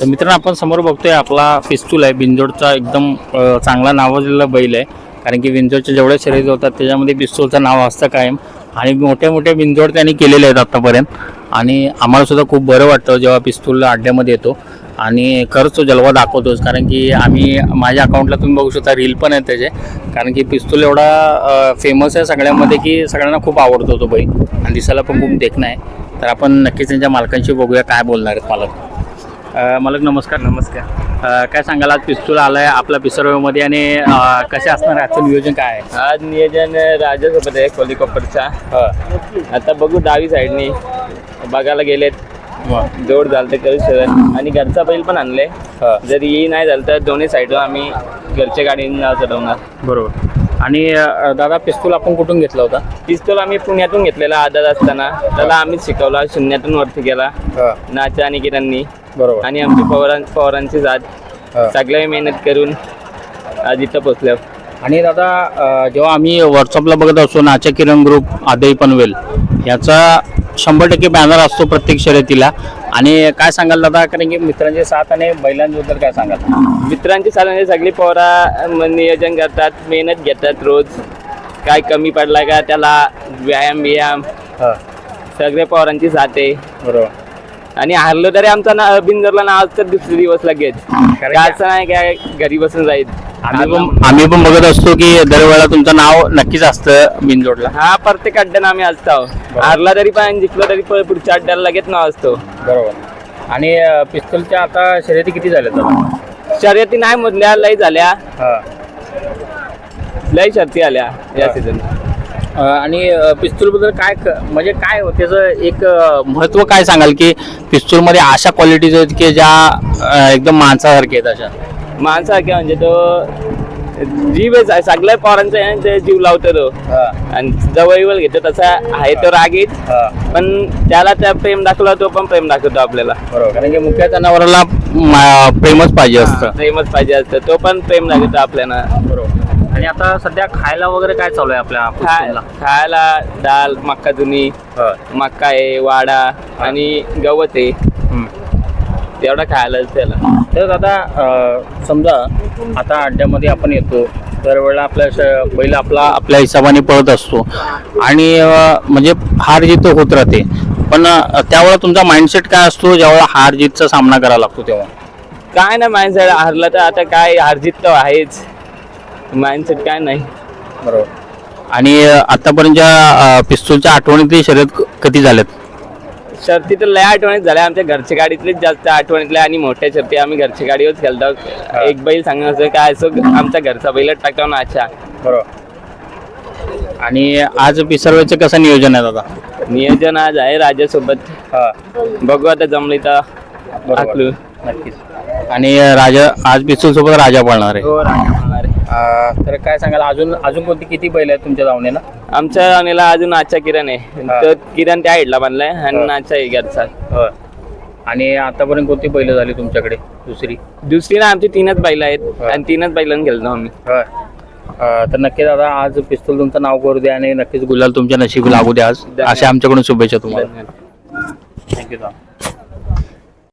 तर मित्रांनो आपण समोर बघतोय आपला पिस्तूल आहे. बिंजोडचा एकदम चांगला नावाजलेला बैल आहे. कारण की बिंजोडच्या जेवढ्या शर्यती होतात त्याच्यामध्ये पिस्तूलचं नाव असतं कायम. आणि मोठ्या मोठ्या बिंजोड त्यांनी केलेले आहेत आत्तापर्यंत आणि आम्हालासुद्धा खूप बरं वाटतं जेव्हा पिस्तूल अड्ड्यामध्ये येतो. आणि खरंच तो जलवा दाखवतोच. कारण की आम्ही माझ्या अकाउंटला तुम्ही बघू शकता रील पण आहे त्याचे. कारण की पिस्तूल एवढा फेमस आहे सगळ्यांमध्ये की सगळ्यांना खूप आवडतो तो बैल. आणि दिसायला पण खूप देखणं आहे. तर आपण नक्कीच त्यांच्या मालकांशी बघूया काय बोलणार आहेत मालक मालक नमस्कार. नमस्कार. अ, काय सांगाल आज पिस्तूल आलाय आपला पिसरमध्ये आणि अ, कसे असणार आहे आजचं नियोजन काय आहे? आज नियोजन राजासोबत आहे कोलिकॉपरचा आता बघू डावी साईडनी. बघायला गेलेत. जोड झालं तर करू शकत आणि घरचा बैल पण आणले जर ही नाही झालं तर दोन्ही साईडवर आम्ही घरच्या गाडीनं चढवणार. बरोबर. आणि दादा पिस्तूल आपण कुठून घेतला होता? पिस्तूल आम्ही पुण्यातून घेतलेला आदत असताना. त्याला आम्हीच शिकवला शून्यातून वरती गेला. नाचा आणि किरांनी बरोबर. आणि आमची पवारां पवारांची साथ सगळ्या मेहनत करून आज इथं पोचलो आणि दादा जेव्हा आम्ही व्हॉट्सअपला बघत असतो नाचा किरण ग्रुप आदई पनवेल याचा शंभर टक्के बॅनर असतो प्रत्येक शर्यतीला. आणि काय सांगाल दादा? कारण की मित्रांची साथ आणि बैलांबद्दल काय सांगाल? मित्रांची चालवणे सगळी पोरा नियोजन करतात मेहनत घेतात रोज. काय कमी पडला का त्याला व्यायाम बियाम सगळे पोरांची साथ आहे. बरोबर. आणि हारलो तरी आमचा ना बिंदरला नाव तर दुसरे दिवस लगेच. काय असं नाही काय घरी बसून जाईल. आम्ही पण आम्ही पण बघत असतो की दरवेळेला तुमचं नाव नक्कीच असतं बिनजोडला हा प्रत्येक अड्ड्यानं आम्ही असतो. हारला तरी पण जिंकलो तरी पुढच्या अड्ड्याला लगेच नाव असतो. बरोबर. आणि अ, पिस्तूलच्या आता शर्यती किती झाल्या दादा शर्यती नाही मोजल्या लय झाल्या. लय शर्ती आल्या या सीझन आणि पिस्तूलबद्दल काय म्हणजे काय हो- त्याचं एक महत्त्व काय सांगाल की पिस्तूलमध्ये अशा क्वालिटीज आहेत की ज्या एकदम माणसासारखे आहेत अशा? माणसारखे म्हणजे तो जीव आहे सगळ्या पोरांचा आहे ते जीव लावतो तो. आणि जवळ घेतो तसा आहे तो रागीत. पण त्याला त्या प्रेम दाखवला तो पण प्रेम दाखवतो आपल्याला. बरोबर. कारण की मुख्य जनावराला प्रेमच पाहिजे असतं. प्रेमच पाहिजे असतं. तो पण प्रेम दाखवतो आपल्याला. बरोबर. आणि आता सध्या खायला वगैरे काय चालू आहे आपल्या? खायला डाल मक्का जुनी मक्का आहे वाडा आणि गवत आहे. हम्म. तेवढा खायला त्याला तर दादा अ, समजा आता अड्ड्यामध्ये आपण येतो दरवेळेला आपल्या श- बैल आपला आपल्या हिशोबाने पळत असतो. आणि अ, म्हणजे हार जीत होत राहते. पण अ, त्यावेळेला तुमचा माइंडसेट काय असतो ज्यावेळेला हार जीतचा सामना करावा लागतो तेव्हा? काय नाही माणसाला हारला तर आता काय हारजीत तर आहेच. माइंडसेट काय नाही. बरोबर. आणि आतापर्यंतच्या पिस्तूलच्या आठवणीतली शर्यत क- किती झाल्यात? शर्ती तर लय आठवणीत झाल्या. आमच्या घरच्या गाडीतलेच जास्त आठवणीतल्या आणि मोठ्या शर्ती आम्ही घरच्या गाडीवरच खेळतो. एक बैल सांगणं असं काय असो आमचा घरचा बैलच टाकतो ना अच्छा बरोबर. आणि आज पिसरवेचं कसं नियोजन आहे दादा? नियोजन आज आहे राजासोबत. बघू आता जमली तर. नक्कीच. आणि राजा आज पिस्तूल सोबत राजा पळणार आहे. हो आहे. अ, तर काय सांगाल अजून अजून कोणती किती बैल आहेत तुमच्या धावणीला आमच्या अनिला अजून आजचा किरण आहे. हा. तो किरण त्या हाईटला बांधलाय आणि हा. नाचा आहे. घरचा आणि आतापर्यंत कोणती बैल झाली तुमच्याकडे दुसरी? दुसरी ना आमची तीनच बैल आहेत हा. आणि तीनच बैलांना खेळतो आम्ही. अ, तर नक्की दादा आज पिस्तूल तुमचं नाव करू द्या आणि नक्कीच गुलाल तुमच्या नशीब लागू द्या आज. अशा आमच्याकडून शुभेच्छा तुम्हाला. धन्यवाद. थँक्यू दादा.